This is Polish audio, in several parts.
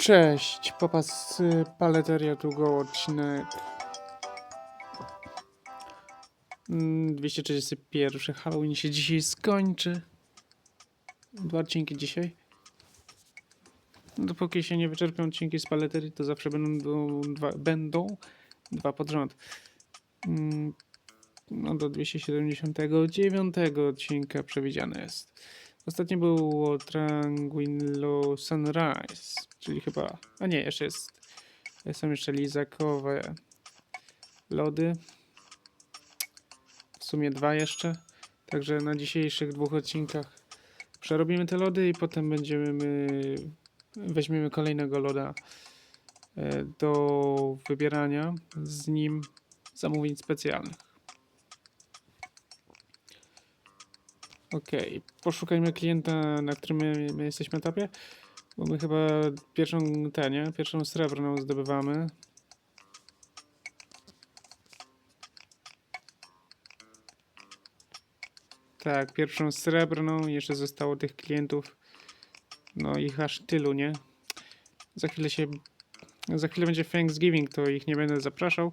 Cześć, popas y, Paleteria długo odcinek mm, 231 Halloween się dzisiaj skończy. Dwa odcinki dzisiaj. Dopóki się nie wyczerpią odcinki z Paleterii, to zawsze będą dwa, będą dwa pod rząd. Mm, No do 279 odcinka przewidziane jest. Ostatnio było Tranquillo Sunrise, czyli chyba. A nie, jeszcze jest. Są jeszcze lizakowe lody. W sumie dwa jeszcze. Także na dzisiejszych dwóch odcinkach przerobimy te lody i potem będziemy. Weźmiemy kolejnego loda e, do wybierania. Z nim zamówień specjalnych. Okej, poszukajmy klienta, na którym my, my jesteśmy etapie. Bo my chyba pierwszą tę? Pierwszą srebrną zdobywamy. Tak, pierwszą srebrną. Jeszcze zostało tych klientów. No ich aż tylu, nie? Za chwilę się. Za chwilę będzie Thanksgiving, to ich nie będę zapraszał.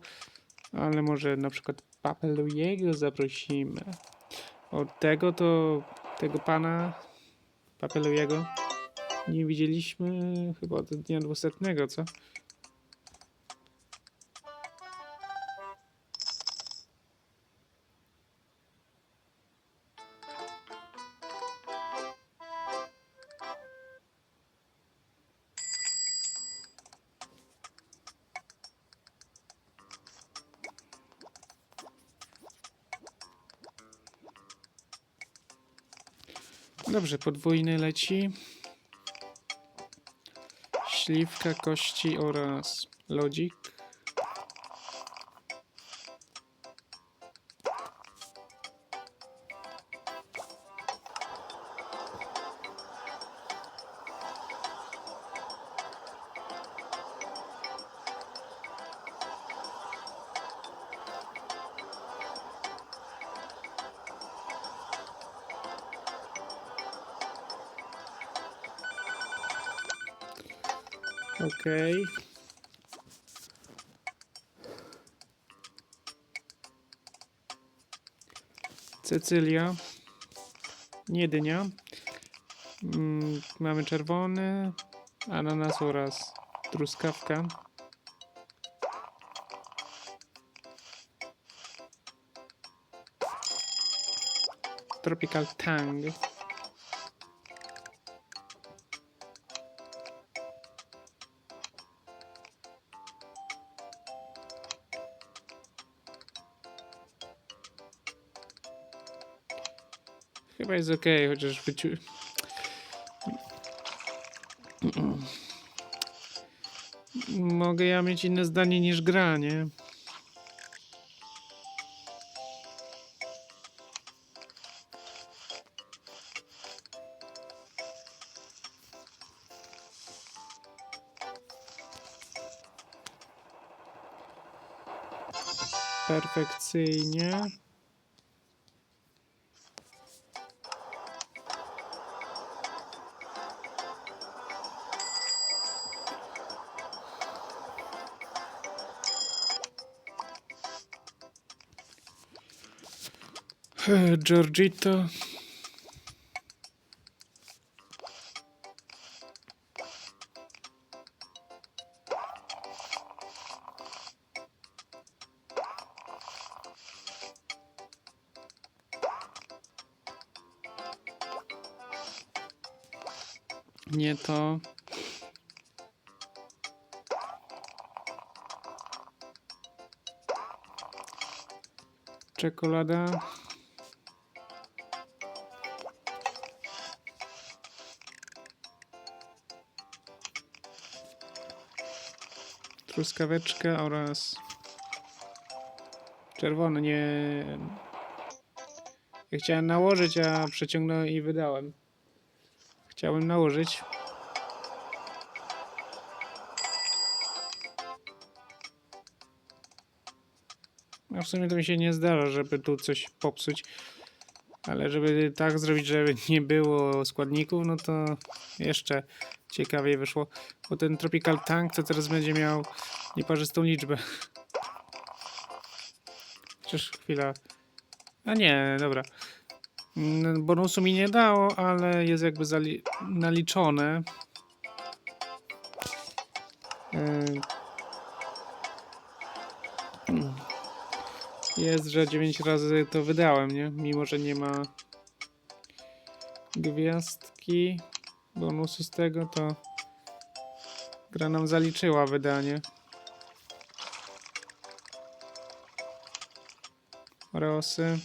Ale może na przykład Papeluiego zaprosimy. Od tego to, tego pana Papeluiego nie widzieliśmy chyba od dnia dwusetnego, co? Dobrze, podwójny leci. Śliwka, kości oraz lodzik. Okej. Cecylia. Nie dynia. Mm, mamy czerwony, ananas oraz truskawka. Tropical Tang. Chyba jest ok, chociaż wyciu... Mogę ja mieć inne zdanie niż gra, nie? Perfekcyjnie. Giorgito. Nie to. Czekolada. Truskaweczka oraz czerwony. Nie. Ja chciałem nałożyć, a przeciągnąłem i wydałem. Chciałem nałożyć. A w sumie to mi się nie zdarza, żeby tu coś popsuć. Ale żeby tak zrobić, żeby nie było składników, no to jeszcze ciekawiej wyszło. Bo ten Tropical Tank to teraz będzie miał nieparzystą liczbę. Chociaż chwila. A nie, dobra. Mm, Bonusu mi nie dało, ale jest jakby naliczone. Mm. Jest, że 9 razy to wydałem, nie? Mimo, że nie ma gwiazdki bonusu z tego, to gra nam zaliczyła wydanie. Rosy.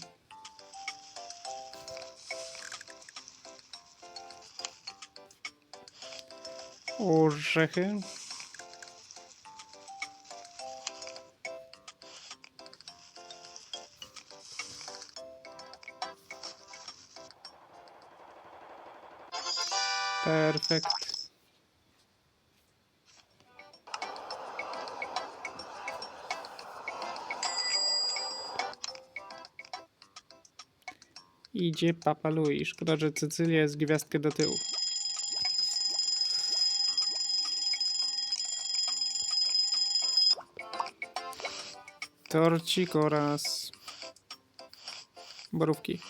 Orzechy. Perfekt. Idzie Papa Louis. Szkoda, że Cecylia jest gwiazdkę do tyłu. Torcik oraz borówki.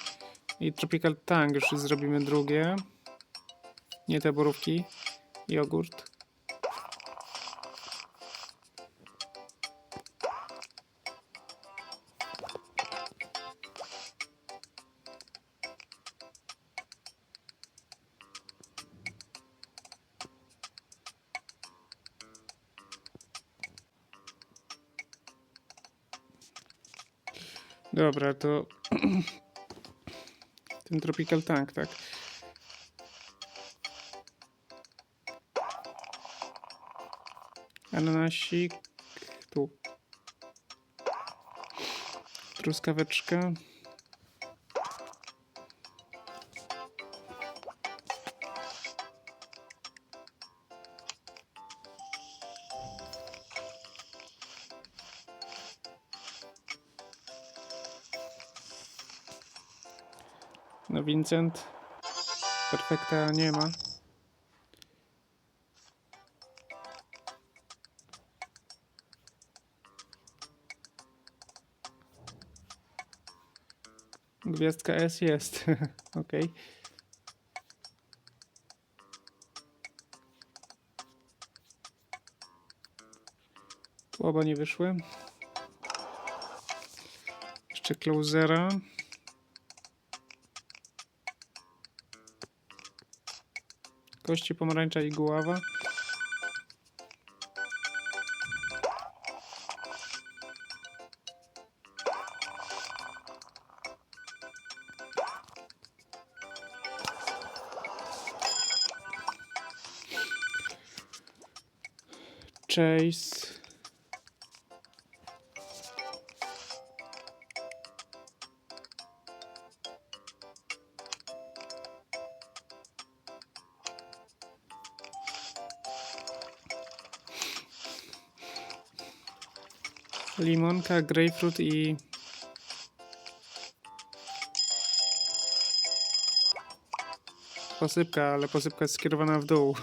I Tropical Tang już zrobimy drugie. Nie te borówki. Jogurt. Dobra, to ten Tropical Tank, tak. Ananasik. Tu. Truskaweczka. No Vincent. Perfekta nie ma. Gwiazdka S jest. Okej. Tu oba nie wyszły. Jeszcze closera. Kości pomarańcza i guława. Chase. Limonka, grapefruit i... Posypka, ale posypka jest skierowana w dół.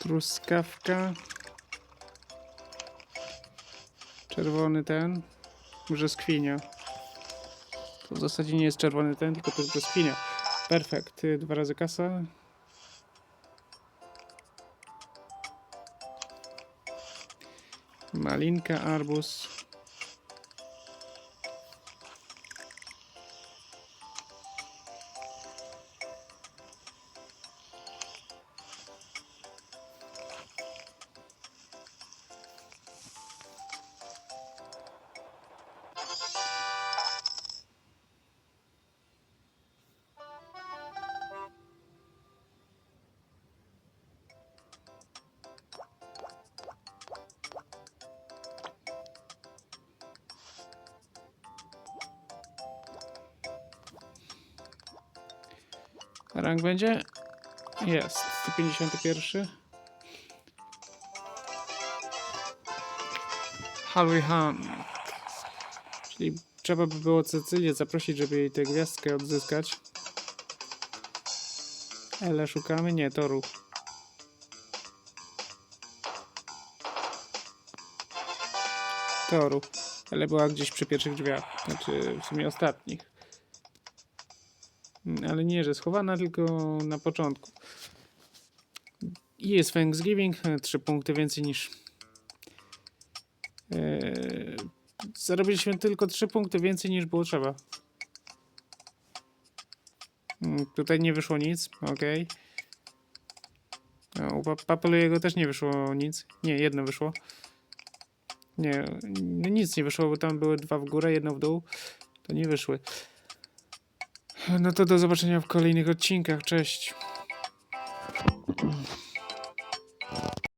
Truskawka. Czerwony ten. Brzoskwinia. To w zasadzie nie jest czerwony ten, tylko to jest brzoskwinia. Perfekt. Y, Dwa razy kasa. Malinka, arbuz. Rank będzie? Jest. 151. Harvey Hunt. Czyli trzeba by było Cecylię zaprosić, żeby jej tę gwiazdkę odzyskać. Ale szukamy? Nie, toru. Toru. Ale była gdzieś przy pierwszych drzwiach. Znaczy w sumie ostatnich. Ale nie, że schowana, tylko na początku. I jest Thanksgiving, e, trzy punkty więcej niż. Eee, zarobiliśmy tylko trzy punkty więcej niż było trzeba. Mm, Tutaj nie wyszło nic, ok. U Pa- Papelujego też nie wyszło nic. Nie, jedno wyszło. Nie, no nic nie wyszło, bo tam były dwa w górę, jedno w dół. To nie wyszły. No to do zobaczenia w kolejnych odcinkach. Cześć.